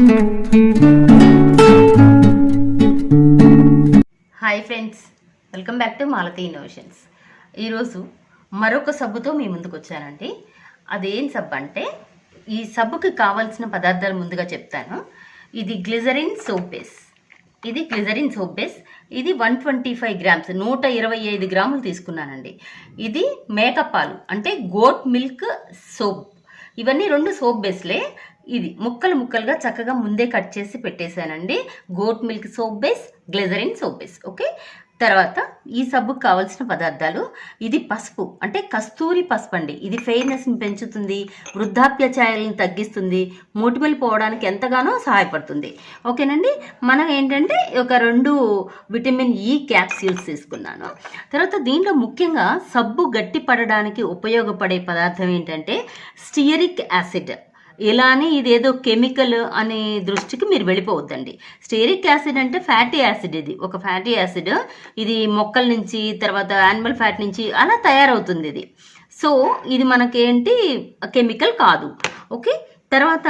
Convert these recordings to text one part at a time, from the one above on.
Hi friends welcome back to Malathi innovations ఈరోజు మరొక సబ్బుతో మీ ముందుకు వచ్చానండి. అదేం సబ్బు అంటే ఈ సబ్బుకి కావాల్సిన పదార్థాలు ముందుగా చెప్తాను. ఇది గ్లిజరిన్ సోప్ బేస్. ఇది గ్లిజరిన్ సోప్ బేస్. ఇది వన్ ట్వంటీ ఫైవ్ గ్రామ్స్ నూట ఇరవై ఐదు గ్రాములు తీసుకున్నానండి. ఇది మేకపాలు పాలు అంటే గోట్ మిల్క్ సోప్. ఇవన్నీ రెండు సోప్ బేస్లే. ఇది ముక్కలు ముక్కలుగా చక్కగా ముందే కట్ చేసి పెట్టేశానండి. Goat milk soap base glycerin soap base okay? తర్వాత ఈ సబ్బుకు కావాల్సిన పదార్థాలు ఇది పసుపు అంటే కస్తూరి పసుపు అండి. ఇది ఫెయిర్నెస్ని పెంచుతుంది వృద్ధాప్య ఛాయలను తగ్గిస్తుంది మూటిమలు పోవడానికి ఎంతగానో సహాయపడుతుంది. ఓకేనండి? మనం ఏంటంటే ఒక రెండు విటమిన్ ఈ క్యాప్సూల్స్ తీసుకున్నాను. తర్వాత దీంట్లో ముఖ్యంగా సబ్బు గట్టి పడడానికి ఉపయోగపడే పదార్థం ఏంటంటే స్టియరిక్ యాసిడ్. ఇలా అని ఇదేదో కెమికల్ అనే దృష్టికి మీరు వెళ్ళిపోవద్దండి. స్టేరిక్ యాసిడ్ అంటే ఫ్యాటీ యాసిడ్ ఇది. ఒక ఫ్యాటీ యాసిడ్ ఇది మొక్కల నుంచి తర్వాత యానిమల్ ఫ్యాట్ నుంచి అలా తయారవుతుంది ఇది. సో ఇది మనకేంటి? కెమికల్ కాదు. ఓకే? తర్వాత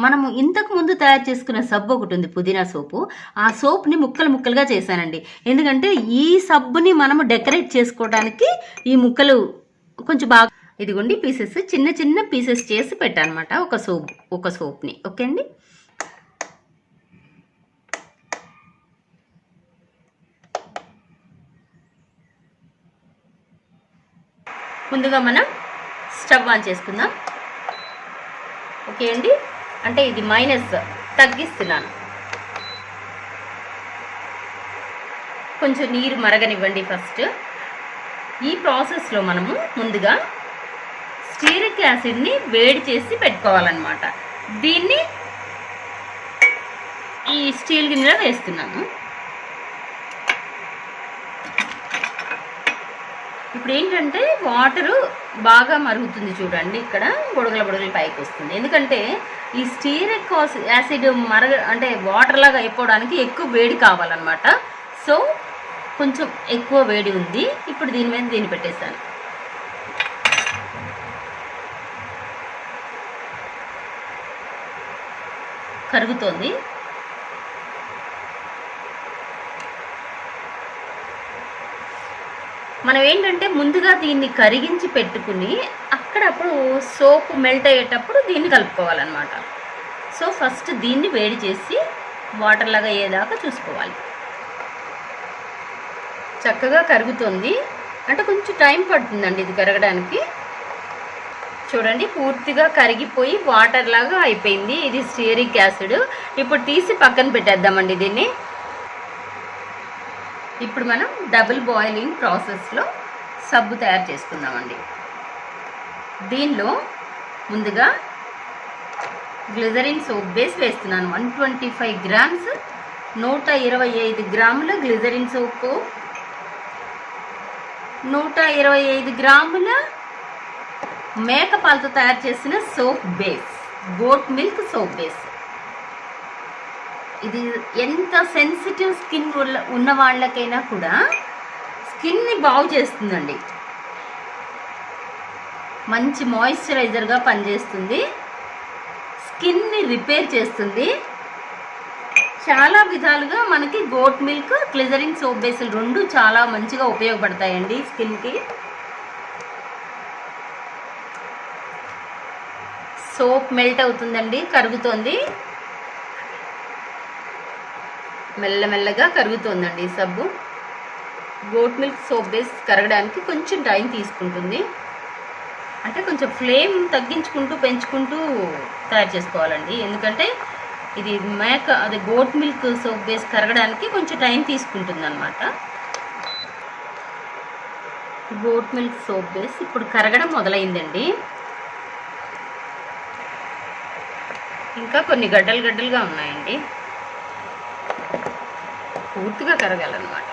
మనము ఇంతకు ముందు తయారు చేసుకున్న సబ్బు ఒకటి ఉంది పుదీనా సోపు. ఆ సోప్ని ముక్కలు ముక్కలుగా చేశానండి. ఎందుకంటే ఈ సబ్బుని మనము డెకరేట్ చేసుకోవడానికి ఈ ముక్కలు కొంచెం బాగా ఇదిగోండి పీసెస్ చిన్న చిన్న పీసెస్ చేసి పెట్టానమాట. ఒక సోప్ ఒక సోప్ని. ఓకే అండి? ముందుగా మనం స్టవ్ ఆన్ చేసుకుందాం. ఓకే అండి? అంటే ఇది మైనస్ తగ్గిస్తున్నాను. కొంచెం నీరు మరగనివ్వండి ఫస్ట్ ఈ ప్రాసెస్లో మనము ముందుగా స్టీరిక్ యాసిడ్ని వేడి చేసి పెట్టుకోవాలన్నమాట. దీన్ని ఈ స్టీల్ గిన్నెలో వేస్తున్నాను. ఇప్పుడు ఏంటంటే వాటరు బాగా మరుగుతుంది చూడండి ఇక్కడ బుడగల బుడగలు పైకి వస్తుంది. ఎందుకంటే ఈ స్టీరిక్ యాసిడ్ మరగ అంటే వాటర్ లాగా అయిపోవడానికి ఎక్కువ వేడి కావాలన్నమాట. సో కొంచెం ఎక్కువ వేడి ఉంది. ఇప్పుడు దీని మీద దీన్ని పెట్టేశాను. కరుగుతోంది. మనం ఏంటంటే ముందుగా దీన్ని కరిగించి పెట్టుకుని అక్కడప్పుడు సోప్ మెల్ట్ అయ్యేటప్పుడు దీన్ని కలుపుకోవాలన్నమాట. సో ఫస్ట్ దీన్ని వేడి చేసి వాటర్ లాగా అయ్యేదాకా చూసుకోవాలి. చక్కగా కరుగుతుంది. అంటే కొంచెం టైం పడుతుందండి ఇది కరగడానికి. చూడండి పూర్తిగా కరిగిపోయి వాటర్ లాగా అయిపోయింది. ఇది స్టీరిక్ యాసిడ్. ఇప్పుడు తీసి పక్కన పెట్టేద్దామండి దీన్ని. ఇప్పుడు మనం డబుల్ బాయిలింగ్ ప్రాసెస్లో సబ్బు తయారు చేసుకుందామండి. దీనిలో ముందుగా గ్లిజరిన్ సోప్ బేస్ వేస్తున్నాను. వన్ ట్వంటీ ఫైవ్ గ్రామ్స్ నూట ఇరవై ఐదు గ్రాముల గ్లిజరిన్ సోపు నూట ఇరవై ఐదు గ్రాముల మేకపాలతో తయారు చేసిన soap base goat milk soap base. ఇది ఎంత సెన్సిటివ్ స్కిన్ ఉన్న వాళ్ళకైనా కూడా స్కిన్ని బాగు చేస్తుందండి. మంచి మాయిశ్చరైజర్గా పనిచేస్తుంది. స్కిన్ని రిపేర్ చేస్తుంది. చాలా విధాలుగా మనకి గోట్ మిల్క్ క్లిజరింగ్ సోప్ బేస్లు రెండు చాలా మంచిగా ఉపయోగపడతాయండి స్కిన్కి. సోప్ మెల్ట్ అవుతుందండి కరుగుతోంది. మెల్లమెల్లగా కరుగుతోందండి ఈ సబ్బు. గోట్ మిల్క్ సోప్ బేస్ కరగడానికి కొంచెం టైం తీసుకుంటుంది. అంటే కొంచెం ఫ్లేమ్ తగ్గించుకుంటూ పెంచుకుంటూ తయారు చేసుకోవాలండి. ఎందుకంటే ఇది మేక అది గోట్ మిల్క్ సోప్ బేస్ కరగడానికి కొంచెం టైం తీసుకుంటుంది అనమాట గోట్ మిల్క్ సోప్ బేస్ ఇప్పుడు కరగడం మొదలైందండి. ఇంకా కొన్ని గడ్డలు గడ్డలుగా ఉన్నాయండి. పూర్తిగా కరగాలన్నమాట.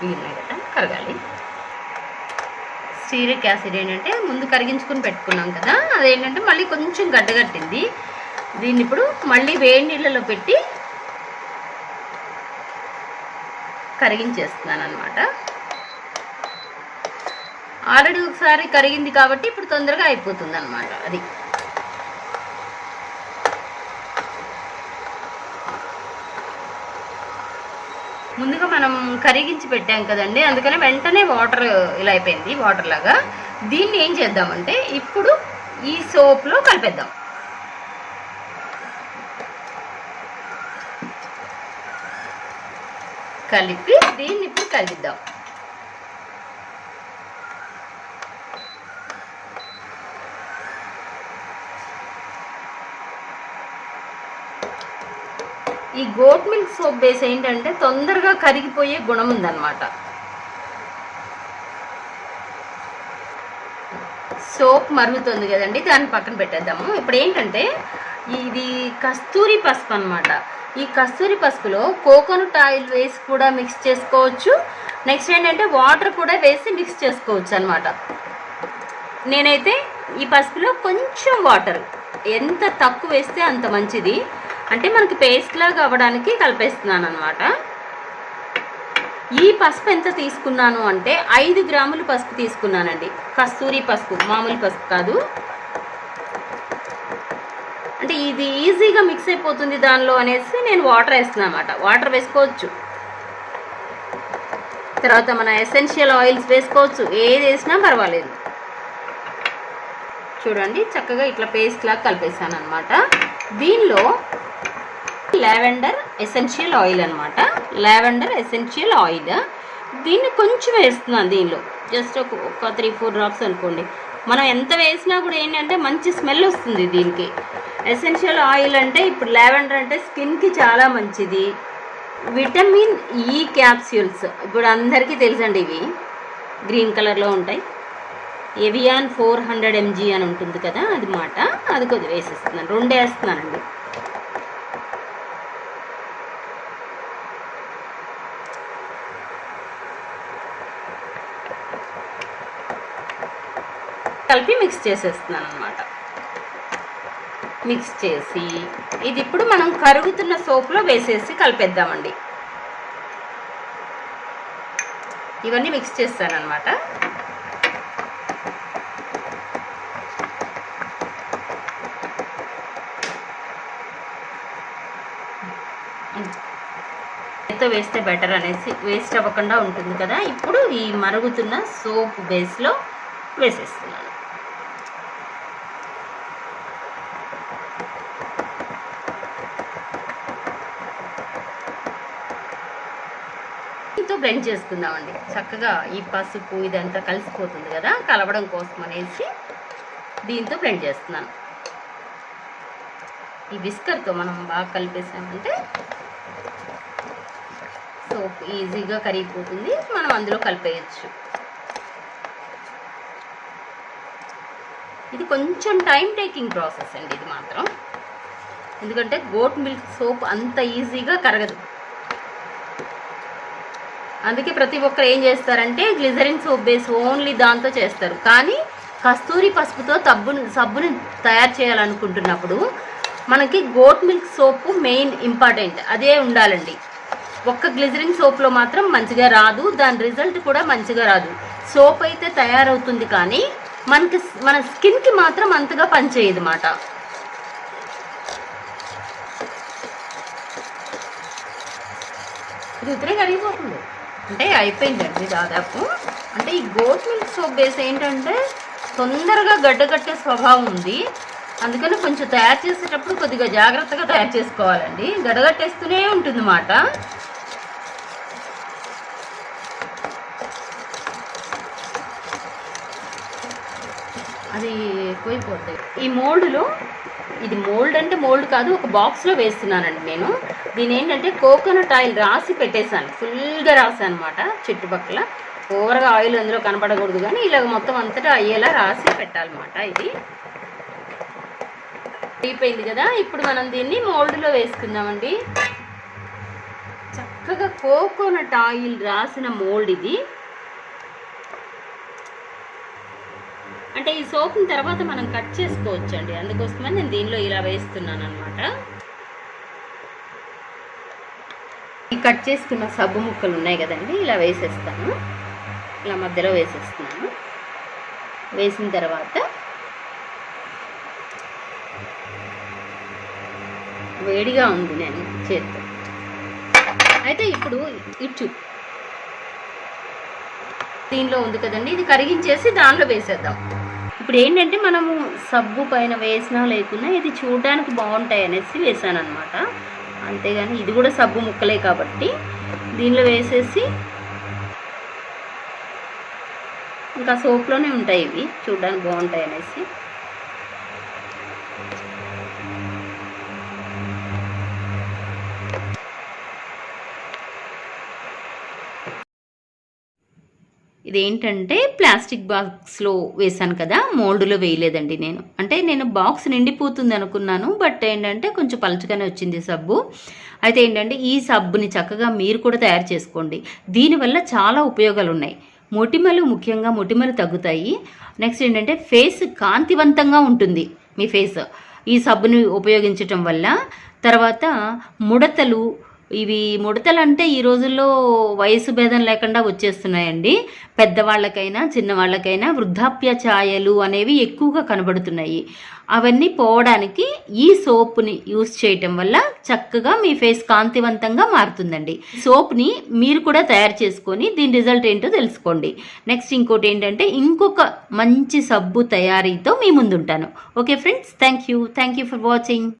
మిగిలిన గడ్డ కరగాలి. స్టీరిక్ యాసిడ్ ఏంటంటే ముందు కరిగించుకుని పెట్టుకున్నాం కదా అదేంటంటే మళ్ళీ కొంచెం గడ్డగట్టింది దీన్ని ఇప్పుడు మళ్ళీ వేడి నీళ్ళలో పెట్టి కరిగించేస్తున్నాను అనమాట ఆల్రెడీ ఒకసారి కరిగింది కాబట్టి ఇప్పుడు తొందరగా అయిపోతుంది అనమాట అది. ముందుగా మనం కరిగించి పెట్టాం కదండి. అందుకని వెంటనే వాటర్ ఇలా అయిపోయింది వాటర్ లాగా. దీన్ని ఏం చేద్దామంటే ఇప్పుడు ఈ సోప్లో కలిపేద్దాం. కలిపి దీన్ని ఇప్పుడు కలిపిద్దాం ఈ గోట్ మిల్క్ సోప్ బేస్ ఏంటంటే తొందరగా కరిగిపోయే గుణం ఉందన్నమాట. సోప్ మరుగుతుంది కదండి దాన్ని పక్కన పెట్టేద్దాము. ఇప్పుడు ఏంటంటే ఇది కస్తూరి పసుపు అన్నమాట. ఈ కస్తూరి పసుపులో కోకోనట్ ఆయిల్ వేసి కూడా మిక్స్ చేసుకోవచ్చు. నెక్స్ట్ ఏంటంటే వాటర్ కూడా వేసి మిక్స్ చేసుకోవచ్చు అన్నమాట. నేనైతే ఈ పసుపులో కొంచెం వాటర్ ఎంత తక్కువ వేస్తే అంత మంచిది. అంటే మనకి పేస్ట్ లాగా అవ్వడానికి కలిపేస్తున్నాను అనమాట ఈ పసుపు ఎంత తీసుకున్నాను అంటే ఐదు గ్రాములు పసుపు తీసుకున్నానండి. కస్తూరి పసుపు మామూలు పసుపు కాదు. అంటే ఇది ఈజీగా మిక్స్ అయిపోతుంది దానిలో అనేసి నేను వాటర్ వేస్తున్నాను అనమాట వాటర్ వేసుకోవచ్చు. తర్వాత మన ఎసెన్షియల్ ఆయిల్స్ వేసుకోవచ్చు. ఏది వేసినా పర్వాలేదు. చూడండి చక్కగా ఇట్లా పేస్ట్ లాగా కలిపేసాను అనమాట దీనిలో లావెండర్ ఎసెన్షియల్ ఆయిల్ అనమాట లావెండర్ ఎసెన్షియల్ ఆయిల్. దీన్ని కొంచెం వేస్తున్నాను దీనిలో. జస్ట్ ఒక ఒక త్రీ ఫోర్ డ్రాప్స్ అనుకోండి. మనం ఎంత వేసినా కూడా ఏంటంటే మంచి స్మెల్ వస్తుంది దీనికి. ఎసెన్షియల్ ఆయిల్ అంటే ఇప్పుడు లావెండర్ అంటే స్కిన్కి చాలా మంచిది. విటమిన్ ఈ క్యాప్స్యూల్స్ ఇప్పుడు అందరికీ తెలుసండి ఇవి. గ్రీన్ కలర్లో ఉంటాయి. ఎవియాన్ ఫోర్ హండ్రెడ్ ఎంజీ అని ఉంటుంది కదా అది మాట. అది కొద్దిగా వేసేస్తున్నాను. రెండు వేస్తున్నానండి. కలిపి మిక్స్ చేసేస్తున్నాను అనమాట మిక్స్ చేసి ఇది ఇప్పుడు మనం కరుగుతున్న సోప్లో వేసేసి కలిపేద్దామండి. ఇవన్నీ మిక్స్ చేస్తాను అనమాట ఎంతో వేస్తే బెటర్ అనేసి వేస్ట్ అవ్వకుండా ఉంటుంది కదా ఇప్పుడు ఈ మరుగుతున్న సోప్ బేస్లో వేసేస్తున్నాను. బ్లెండ్ చేసుకుందామండి. చక్కగా ఈ పసుపు ఇదంతా కలిసిపోతుంది కదా కలవడం కోసం అనేసి దీంతో బ్లెండ్ చేస్తున్నాను. ఈ విస్కర్తో మనం బాగా కలిపేసామంటే సోప్ ఈజీగా కరిగిపోతుంది. మనం అందులో కలిపేయచ్చు. ఇది కొంచెం టైం టేకింగ్ ప్రాసెస్ అండి ఇది మాత్రం. ఎందుకంటే గోట్ మిల్క్ సోప్ అంత ఈజీగా కరగదు. అందుకే ప్రతి ఒక్కరు ఏం చేస్తారంటే గ్లిజరిన్ సోప్ బేస్ ఓన్లీ దాంతో చేస్తారు. కానీ కస్తూరి పసుపుతో సబ్బును సబ్బుని తయారు చేయాలనుకుంటున్నప్పుడు మనకి goat milk soap main important. అదే ఉండాలండి. ఒక్క గ్లిజరిన్ సోప్లో మాత్రం మంచిగా రాదు. దాని రిజల్ట్ కూడా మంచిగా రాదు. సోప్ అయితే తయారవుతుంది కానీ మనకి మన స్కిన్కి మాత్రం అంతగా పనిచేయదు మాట ఇది ఉత్తరే కరిగిపోతుంది. అంటే అయిపోయిందండి దాదాపు. అంటే ఈ గోట్ మిల్క్ సోప్ బేస్ ఏంటంటే తొందరగా గడ్డగట్టే స్వభావం ఉంది. అందుకని కొంచెం తయారు చేసేటప్పుడు కొద్దిగా జాగ్రత్తగా తయారు చేసుకోవాలండి. గడగట్టేస్తూనే ఉంటుంది మాట అది పోయిపోతాయి ఈ మోల్డ్లో ఇది మోల్డ్ అంటే మోల్డ్ కాదు ఒక బాక్స్లో వేస్తున్నానండి నేను. దీని ఏంటంటే కోకోనట్ ఆయిల్ రాసి పెట్టేశాను. ఫుల్గా రాసాను అనమాట చుట్టుపక్కల. ఓవర్గా ఆయిల్ అందులో కనపడకూడదు కానీ ఇలాగ మొత్తం అంతటా అయ్యేలా రాసి పెట్టాలన్నమాట ఇది. అయిపోయింది కదా? ఇప్పుడు మనం దీన్ని మోల్డ్లో వేసుకుందామండి. చక్కగా కోకోనట్ ఆయిల్ రాసిన మోల్డ్ ఇది. అంటే ఈ సోప్ని తర్వాత మనం కట్ చేసుకోవచ్చు అండి అందుకోసమని నేను దీనిలో ఇలా వేస్తున్నాను అనమాట ఈ కట్ చేసుకున్న సబ్బు ముక్కలు ఉన్నాయి కదండి ఇలా వేసేస్తాను. ఇలా మధ్యలో వేసేస్తున్నాను. వేసిన తర్వాత వేడిగా ఉంది నేను చేత్తో. అయితే ఇప్పుడు ఇచ్చు దీనిలో ఉంది కదండి ఇది కరిగించేసి దానిలో వేసేద్దాం. ఇప్పుడు ఏంటంటే మనము సబ్బు పైన వేసినా లేకున్నా ఇది చూడడానికి బాగుంటాయి అనేసి వేసాను అనమాట అంతేగాని ఇది కూడా సబ్బు ముక్కలే కాబట్టి దీనిలో వేసేసి ఇంకా సోప్లోనే ఉంటాయి ఇవి చూడడానికి బాగుంటాయి అనేసి. ఇదేంటంటే ప్లాస్టిక్ బాక్స్లో వేసాను కదా మోల్డ్లో వేయలేదండి నేను. అంటే నేను బాక్స్ నిండిపోతుంది అనుకున్నాను బట్ ఏంటంటే కొంచెం పలచగానే వచ్చింది సబ్బు. అయితే ఏంటంటే ఈ సబ్బుని చక్కగా మీరు కూడా తయారు చేసుకోండి. దీనివల్ల చాలా ఉపయోగాలు ఉన్నాయి మొటిమలు ముఖ్యంగా మొటిమలు తగ్గుతాయి. నెక్స్ట్ ఏంటంటే ఫేస్ కాంతివంతంగా ఉంటుంది మీ ఫేస్. ఈ సబ్బుని ఉపయోగించటం వల్ల తర్వాత ముడతలు ఇవి ముడతలు అంటే ఈ రోజుల్లో వయసు భేదం లేకుండా వచ్చేస్తున్నాయండి. పెద్దవాళ్ళకైనా చిన్నవాళ్ళకైనా వృద్ధాప్య ఛాయలు అనేవి ఎక్కువగా కనబడుతున్నాయి. అవన్నీ పోవడానికి ఈ సోప్ని యూస్ చేయటం వల్ల చక్కగా మీ ఫేస్ కాంతివంతంగా మారుతుందండి. సోప్ని మీరు కూడా తయారు చేసుకొని దీని రిజల్ట్ ఏంటో తెలుసుకోండి. నెక్స్ట్ ఇంకోటి ఏంటంటే ఇంకొక మంచి సబ్బు తయారీతో మీ ముందుంటాను. Okay friends thank you thank you for watching.